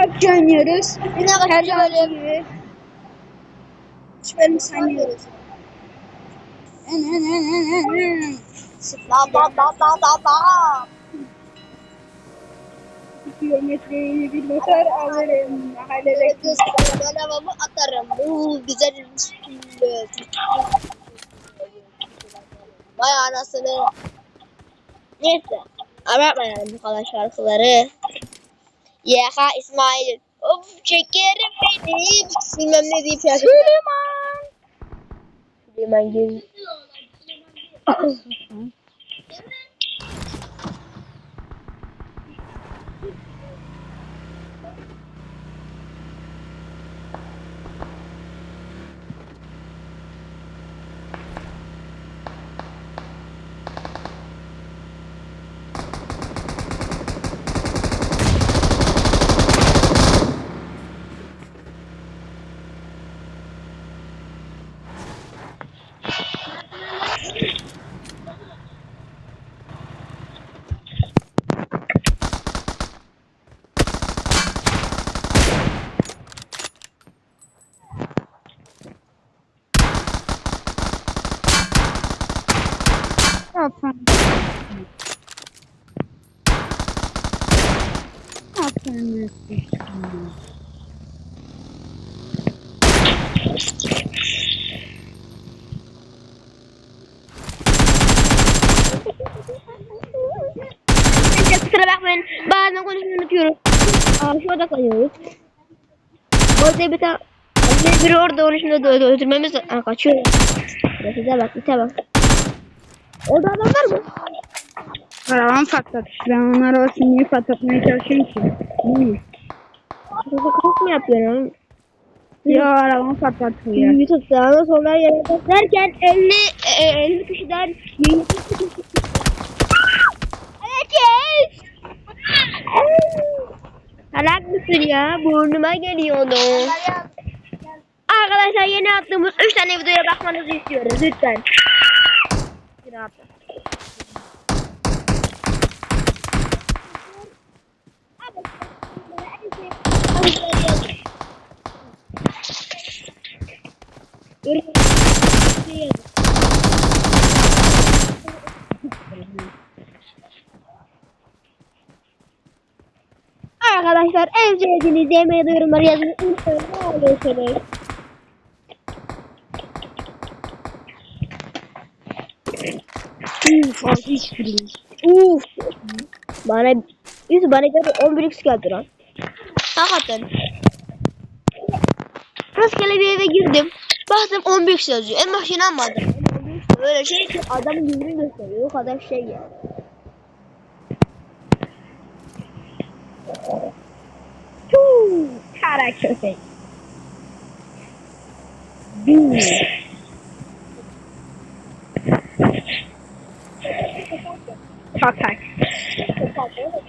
PUBG oynuyoruz. Yine Her kaçıncı zaman bölüm? gibi. Üç bölüm saymıyoruz. En en en en en en. Bam bam. Kilometreyi bir motor alırım. Mahallede Kız arabamı atarım. Bu güzel üstünde. Vay anasını. Neyse. Abartmayalım bu kadar şarkıları. YK İsmail. Of çekerim benim. Bilmem ne deyip şarkı. Süleyman. Süleyman gel. Aferin. Kusura bakmayın. Bazen konuşmayı unutuyoruz. Aa, şu odaklanıyoruz. Orada bir tane bir biri orada onu şimdi öldü- öldürmemiz Aa, kaçıyor. Bize bak, bize bak. Orada adam var mı? Arabamı patlatmış. Ben onları olsun niye patlatmaya çalışıyorum ki? Kılık mı yapıyorum? Yo arabamı patlatıyor. YouTube sağına sonra yere derken 50 e, 50 kişiden 20 kişi. Evet. Salak mısın ya? Burnuma geliyor onu. Arkadaşlar yeni attığımız 3 tane videoya bakmanızı istiyoruz lütfen. Bir Arkadaşlar en sevdiğiniz yemeği de yazın. Lütfen ne oluyorsunuz? Uf altı hiçbiri. Uf. Bana Yusuf bana göre 11x geldi lan. Hakikaten. Rastgele bir eve girdim. Baktım 11x yazıyor. En başta inanmadım. 11x Böyle şey ki adamın yüzünü gösteriyor. O kadar şey ya. Huu, Kara köpek. Buu. Köpek.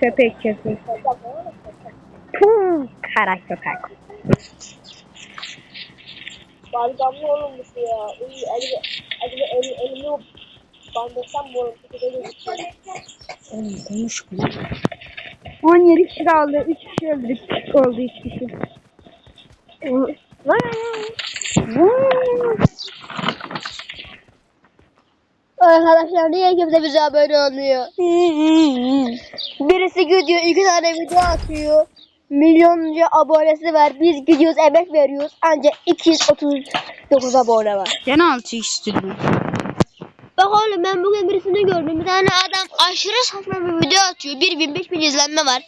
Köpek köpek. Puh, kara. Bari damla olmuş ya. İyi, elimi, elimi, elimi, elimi bandırsam bu arada. Oğlum konuşma. 17 kişi kaldı. 3 kişi öldü. 3 kişi oldu 3 kişi. Arkadaşlar niye kimse bize abone olmuyor? Birisi gidiyor iki tane video atıyor. Milyonca abonesi var. Biz gidiyoruz emek veriyoruz. Ancak 239 abone var. Gene 6 istedim. Bak oğlum ben bugün birisini gördüm. Bir tane adam aşırı saçma bir video atıyor. 1 bin 5 bin izlenme var.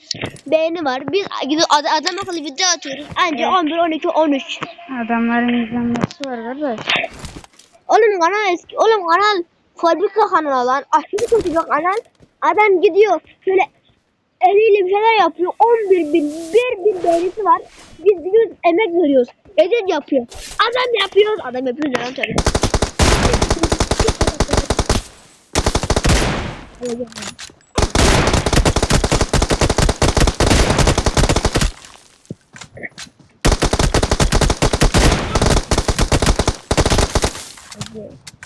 Beğeni var. Biz gidiyor ad- adam akıllı video atıyoruz. Ancak 11, 12, 13. Adamların izlenmesi var kardeş. Oğlum kanal eski. Oğlum kanal fabrika kanalı lan. Aşırı kötü bir kanal. Adam gidiyor şöyle neler yapıyor? 11 bin, 1 bin beğenisi var. Biz biliyoruz emek veriyoruz. Edit yapıyor. Adam yapıyoruz. Adam yapıyoruz. Adam yapıyoruz. Yeah.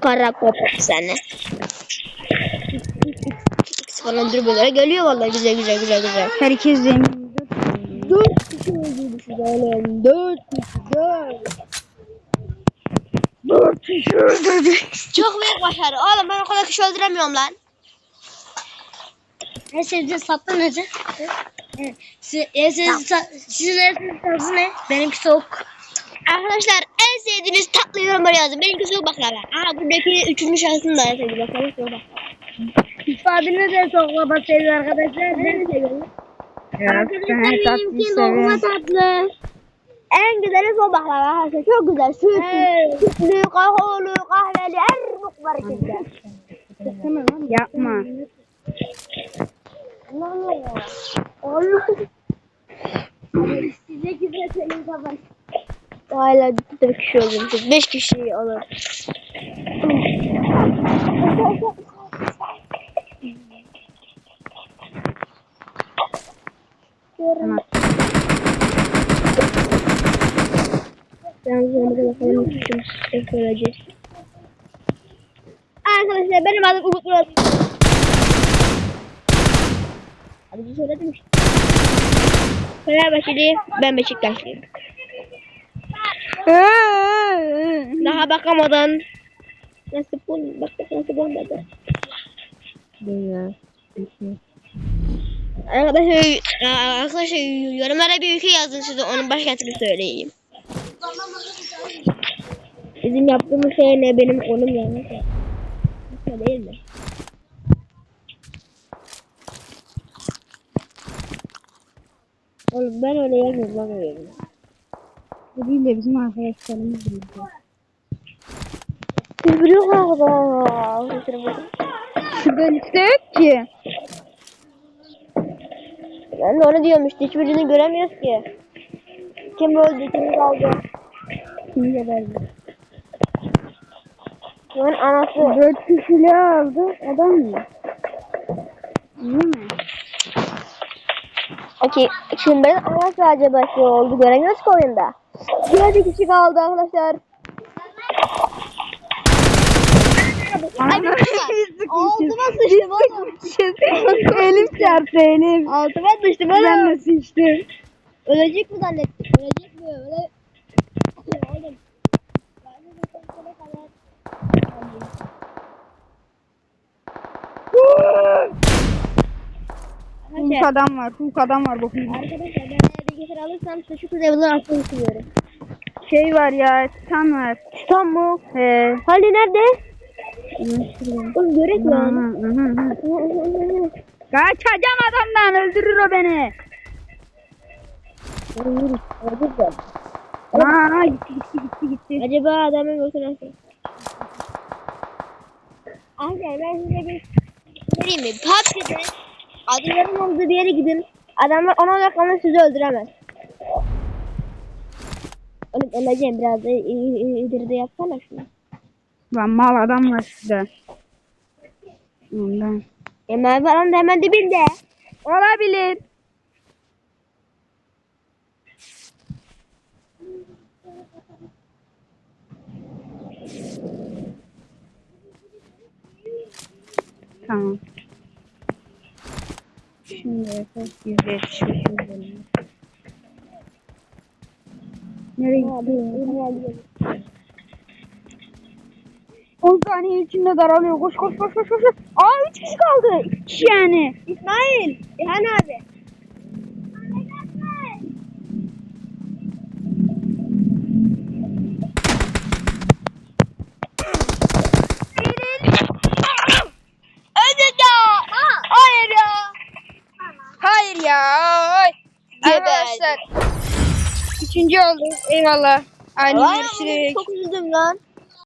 Karakop seni. Bana dribbelere geliyor vallahi güzel güzel güzel güzel. Herkes zengin. Dört kişi öldürdü şu zalim. Dört kişi dört. Dört kişi öldürdü. Çok büyük başarı. Oğlum ben o kadar kişi öldüremiyorum lan. Ne sevdiğiniz tatlı ne? Evet. Sizin, sizin, sizin ne? Benimki soğuk. Arkadaşlar en sevdiğiniz tatlı yorumları yazın. Benimki soğuk baklava. Aa buradaki üçüncü şahsın da en sevdiği baklava soğuk baklava. Abine de soğuk baba seviyor arkadaşlar. Ben de seviyorum. Arkadaşlar tatlıyı seviyorum. tatlı. En güzeli soğuk baklava arkadaşlar. Çok güzel. Sütlü, Evet. sütlü, kakaolu, kahveli her bok var içinde. Yapma. Allah ya. Allah. Size güzel söyleyeyim baba. Hala dört kişi öldürmüşüz. Beş kişi olur. Tamam. Yalnız onlara bakalım üçümüz söyleyeceğiz. Arkadaşlar benim adım Umut Murat. Hadi bir söyledim işte. Fenerbahçeli, ben Beşiktaşlıyım. Daha bakamadan nasıl bul, baktık nasıl bulmadı. Arkadaşlar, arkadaşlar yorumlara bir ülke yazın size onun başkentini söyleyeyim. Bizim yaptığımız şey ne benim konum yanlış. Rusya değil mi? Oğlum ben öyle yazmıyorum. Bu değil de bizim arkadaşlarımız bildi. Kıvırıyor galiba. Şurada liste yok ki. Ben de onu diyorum işte hiçbirini göremiyoruz ki. Kim öldü, kim kaldı. Kim geberdi? Kimin anası. Dört kişiyle aldı. Adam mı? İyi mi? Okey. Kimlerin anası acaba şey oldu göremiyoruz ki oyunda. Diğer bir kişi kaldı arkadaşlar. Ay Altıma sıçtım oğlum. Elim çarptı elim. Altıma sıçtım Ben oğlum. de sıçtım. Ölecek mi zannettim? Ölecek mi? Öyle... Oğlum. Ben de zaten sene kadar... Hulk adam var. Hulk adam var bakın. Arkadaşlar ben eğer bilgisayar alırsam kız evden atmayı istiyorum. Şey var ya. Titan var. Titan mı? He. Hali nerede? Oğlum görek lan. Kaçacağım adamdan. Öldürür o beni. Aa gitti gitti gitti gitti. Acaba adamın yoksa nasıl? Arkadaşlar ben size bir vereyim mi? PUBG'de adamların olduğu bir yere gidin. Adamlar ona odaklanır sizi öldüremez. Oğlum öleceğim biraz da ileride yapsana şunu. Lan mal adam var şurada. Ondan. Hemen falan da hemen dibinde. Olabilir. 175 milyon. Nereye gidiyor? 10 saniye içinde daralıyor. Koş koş koş koş koş. Aa 3 kişi kaldı. 2 kişi yani. İsmail, İlhan abi. Üçüncü olduk. Eyvallah. Aynı Vay, görüşürüz. Çok üzüldüm lan.